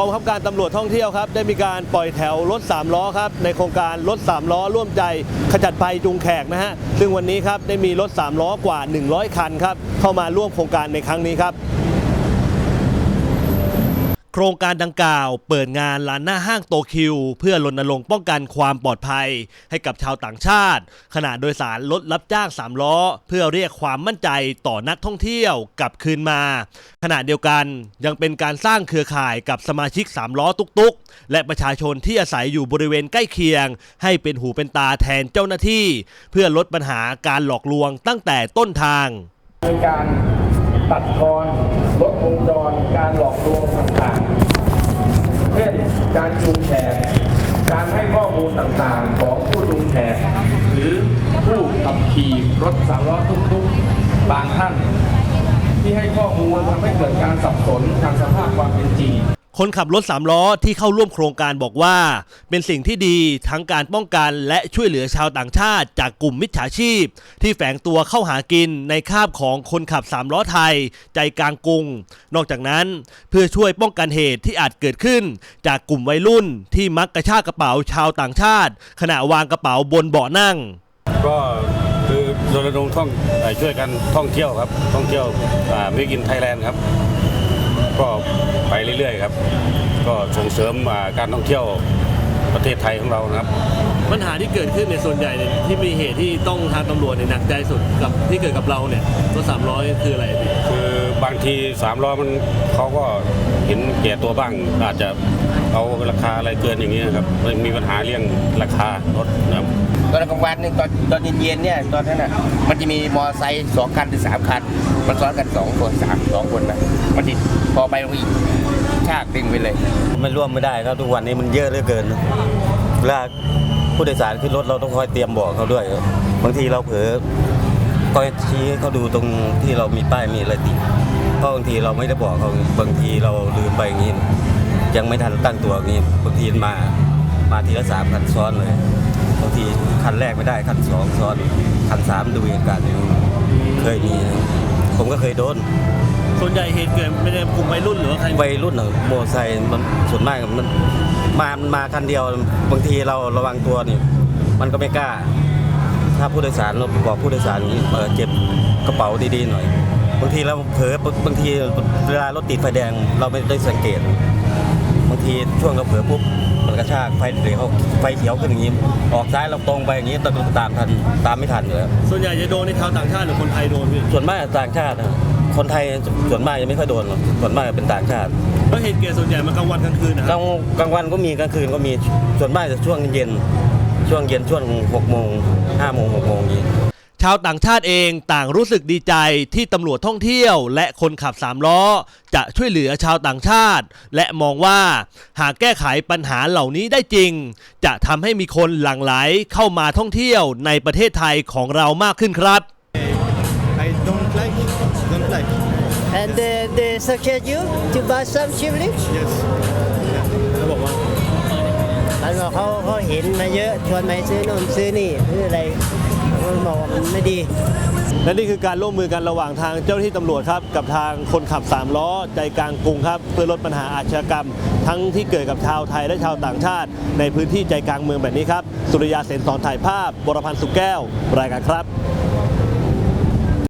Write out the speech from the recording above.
กองบังคับการตำรวจท่องเที่ยวครับได้มีการปล่อยแถวรถ 3 ล้อครับในโครงการรถ 3 ล้อร่วมใจขจัดภัยจุงแขกนะฮะซึ่งวันนี้ครับได้มีรถ 3 ล้อกว่า 100 คันครับเข้ามาร่วมโครงการในครั้งนี้ครับ ครงการดังกล่าว เปิดงานลานหน้าห้างโตคิว เพื่อรณรงค์ป้องกันความปลอดภัย ให้กับชาวต่างชาติ ขณะโดยสารรถรับจ้าง 3 ล้อ เพื่อเรียกความมั่นใจต่อนักท่องเที่ยวกลับคืนมา ขณะเดียวกันยังเป็นการสร้างเครือข่ายกับสมาชิก 3 ล้อตุกๆ และประชาชนที่อาศัยอยู่บริเวณใกล้เคียง ให้เป็นหูเป็นตาแทนเจ้าหน้าที่ เพื่อลดปัญหาการหลอกลวงตั้งแต่ต้นทางในการตัดทอนลดวงจรการหลอกลวง การจูงแขกการให้ข้อมูลต่างๆ ของผู้จูงแขกหรือผู้ขับขี่รถสามล้อทุกๆบางท่าน ที่ให้ข้อมูลทำให้เกิดการสับสนทางสภาพความเป็นจริง คนขับรถ3ล้อที่เข้าร่วมโครงการบอกว่า เป็นสิ่งที่ดีทั้งการป้องกันและช่วยเหลือชาวต่างชาติ จากกลุ่มมิจฉาชีพ ที่แฝงตัวเข้าหากินในคาบของคนขับ3ล้อไทย ใจกลางกรุง นอกจากนั้นเพื่อช่วยป้องกันเหตุที่อาจเกิดขึ้น จากกลุ่มวัยรุ่นที่มักกระชากกระเป๋าชาวต่างชาติ ขณะวางกระเป๋าบนเบาะนั่ง ก็คือรณรงค์ท่องช่วยกันท่องเที่ยวครับท่องเที่ยวเมกินไทยแลนด์ครับ ก็ไปเรื่อยๆครับ ก็ส่งเสริมอ่าการท่องเที่ยวประเทศไทยของเรานะครับ ปัญหาที่เกิดขึ้นในส่วนใหญ่เนี่ยที่มีเหตุที่ต้องทางตำรวจเนี่ยหนักใจสุดกับที่เกิดกับเราเนี่ยรถสามล้อคืออะไรพี่คือบางทีสามล้อมันเขาก็เห็นแก่ตัวบ้างอาจจะเอาราคาอะไรเกินอย่างนี้ยครับมันมีปัญหาเรื่องราคารถนะครับตอนกลางวันนี่ตอนตอนเย็นๆเนี่ยตอนนั้นน่ะมันจะมีมอไซค์สองคันหรือสามคันมันซ้อนกันสองคนสามสองคนนะ มันติดพอไปมันก็อีกชากดึงไปเลยไม่ร่วมไม่ได้ครับทุกวันนี้มันเยอะเหลือเกินเวลาผู้โดยสารขึ้นรถเราต้องคอยเตรียมบอกเขาด้วยบบางทีเราเผลอก็ชี้ให้เขาดูตรงที่เรามีป้ายมีอะไรติดเพราะบางทีเราไม่ได้บอกเขาบางทีเราลืมไปอย่างนี้ ยังไม่ทันตั้งตัวอย่างนี้บางทีมามาทีละสามคันซ้อนเลยบางทีคันแรกไม่ได้คันสองซ้อนคันสามดูเหตุการณ์อยู่เคยมี ผมก็เคยโดน ส่วนใหญ่เหตุเกิดไม่ได้กลุ่มวัยรุ่นหรือว่าใครวัยรุ่นอะโมอไซค์มันส่วนมากมันมามันมาคันเดียวบางทีเราระวังตัวนี่ มันก็ไม่กล้า ถ้าผู้โดยสารเราบอกผู้โดยสารเออเก็บกระเป๋าดีๆหน่อย บางทีเราเผลอบางทีเวลารถติดไฟแดงเราไม่ได้สังเกต บางทีช่วงเราเผลอปุ๊บมันกระชากไฟเหลืองไฟเขียวขึ้นอย่างนี้ ออกซ้ายเราตรงไปอย่างนี้ตามตามทันตามไม่ทันเลยส่วนใหญ่จะโดนในชาวต่างชาติหรือคนไทยโดนพี่ส่วนมากต่างชาตินะ คนไทยส่วนมากยังไม่ค่อยโดนหรอกส่วนมากเป็นต่างชาติแล้วเหตุเกิดส่วนใหญ่มันกลางวันกลางคืนนะคกรัลาบงกลางวันก็มีกลางคืนก็มีส่วนมากจะช่วงเย็น ช่วงเย็นช่วงหกโมงห้าโมงหกโมงนี้ชาวต่างชาติเองต่างรู้สึกดีใจที่ตำรวจท่องเที่ยว และคนขับสามล้อ จะช่วยเหลือชาวต่างชาติ และมองว่าหากแก้ไขปัญหาเหล่านี้ได้จริง จะทำให้มีคนหลั่งไหลเข้ามาท่องเที่ยวในประเทศไทยของเรามากขึ้นครับ they, they suggest you to buy some chili? Yes. เขาบอกว่ามันบอกเขาเขาเห็นมาเยอะชวนมาซื้อนู่นซื้อนี่ซื้ออะไรเขาบอกว่ามันไม่ดี และนี่คือการร่วมมือกันระหว่างทางเจ้าหน้าที่ตำรวจครับ กับทางคนขับ3ล้อใจกลางกรุงครับ เพื่อลดปัญหาอาชญากรรม ทั้งที่เกิดกับชาวไทยและชาวต่างชาติ ในพื้นที่ใจกลางเมืองแบบนี้ครับ สุริยาเสนสอนถ่ายภาพบรพันธ์สุขแก้ว รายการครับ